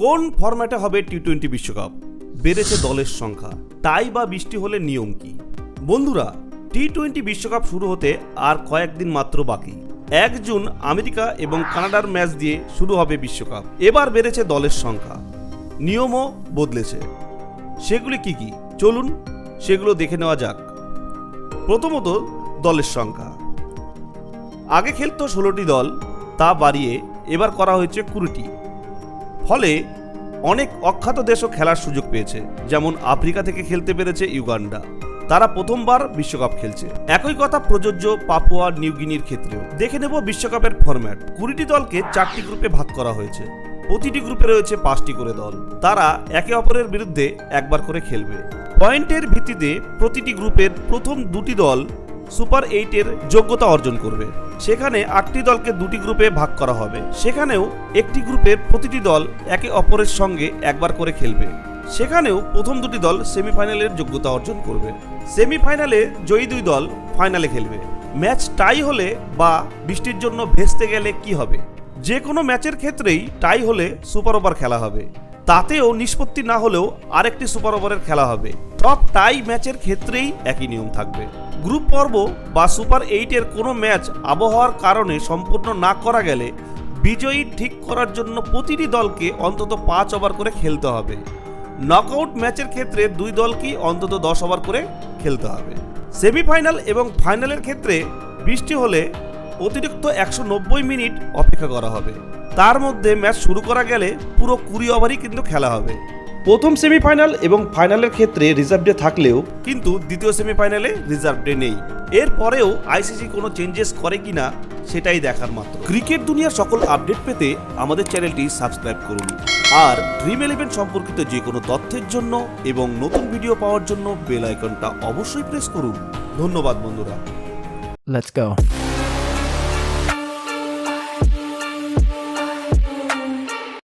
কোন ফরম্যাটে হবে টি টোয়েন্টি বিশ্বকাপ? বেড়েছে দলের সংখ্যা। তাই বা বৃষ্টি হলে নিয়ম কি? বন্ধুরা টি টোয়েন্টি বিশ্বকাপ শুরু হতে আর কয়েকদিন মাত্র বাকি। এক জুন আমেরিকা এবং কানাডার ম্যাচ দিয়ে শুরু হবে বিশ্বকাপ। এবার বেড়েছে দলের সংখ্যা। নিয়মও বদলেছে। সেগুলি কি কি? চলুন সেগুলো দেখে নেওয়া যাক। প্রথমত, দলের সংখ্যা। আগে খেলতো ষোলোটি দল, তা বাড়িয়ে এবার করা হয়েছে কুড়িটি। ফলে অনেক অখ্যাত দেশও খেলার সুযোগ পেয়েছে, যেমন আফ্রিকা থেকে খেলতে পেরেছে ইউগান্ডা। তারা প্রথমবার বিশ্বকাপ খেলছে। একই কথা প্রযোজ্য পাপুয়া নিউগিনির ক্ষেত্রেও। দেখে নেব বিশ্বকাপের ফরম্যাট কুড়িটি দলকে চারটি গ্রুপে ভাগ করা হয়েছে। প্রতিটি গ্রুপে রয়েছে পাঁচটি করে দল। তারা একে অপরের বিরুদ্ধে একবার করে খেলবে। পয়েন্টের ভিত্তিতে প্রতিটি গ্রুপের প্রথম দুটি দল সুপার এইটের যোগ্যতা অর্জন করবে। সেখানে আটটি দলকে দুটি গ্রুপে ভাগ করা হবে। সেখানেও একটি গ্রুপের প্রতিটি দল একে অপরের সঙ্গে একবার করে খেলবে। সেখানেও প্রথম দুটি দল সেমিফাইনালের যোগ্যতা অর্জন করবে। সেমিফাইনালে জয়ী দুই দল ফাইনালে খেলবে। ম্যাচ টাই হলে বা বৃষ্টির জন্য ভেস্তে গেলে কি হবে? যে কোনো ম্যাচের ক্ষেত্রেই টাই হলে সুপার ওভার খেলা হবে। তাতেও নিষ্পত্তি না হলেও আরেকটি সুপার ওভারের খেলা হবে। টপ টাই ম্যাচের ক্ষেত্রেই একই নিয়ম থাকবে। গ্রুপ পর্ব বা সুপার এইটের কোনো ম্যাচ আবহাওয়ার কারণে সম্পূর্ণ না করা গেলে বিজয়ী ঠিক করার জন্য প্রতিটি দলকে অন্তত পাঁচ ওভার করে খেলতে হবে। নকআউট ম্যাচের ক্ষেত্রে দুই দলকেই অন্তত দশ ওভার করে খেলতে হবে। সেমিফাইনাল এবং ফাইনালের ক্ষেত্রে বৃষ্টি হলে অতিরিক্ত একশো নব্বই মিনিট অপেক্ষা করা হবে। তার মধ্যে ম্যাচ শুরু করা গেলে পুরো কুড়ি ওভারই কিন্তু খেলা হবে। প্রথম সেমিফাইনাল এবং ফাইনালের ক্ষেত্রে রিজার্ভ ডে থাকলেও কিন্তু দ্বিতীয় সেমিফাইনালে রিজার্ভ ডে নেই। এরপরেও আইসিসি কোনো চেঞ্জেস করে কিনা সেটাই দেখার মাত্র। ক্রিকেট দুনিয়ার সকল আপডেট পেতে আমাদের চ্যানেলটি সাবস্ক্রাইব করুন। আর ড্রিম ইলেভেন সম্পর্কিত যে কোনো তথ্যের জন্য এবং নতুন ভিডিও পাওয়ার জন্য বেল আইকনটা অবশ্যই প্রেস করুন। ধন্যবাদ বন্ধুরা। Let's go.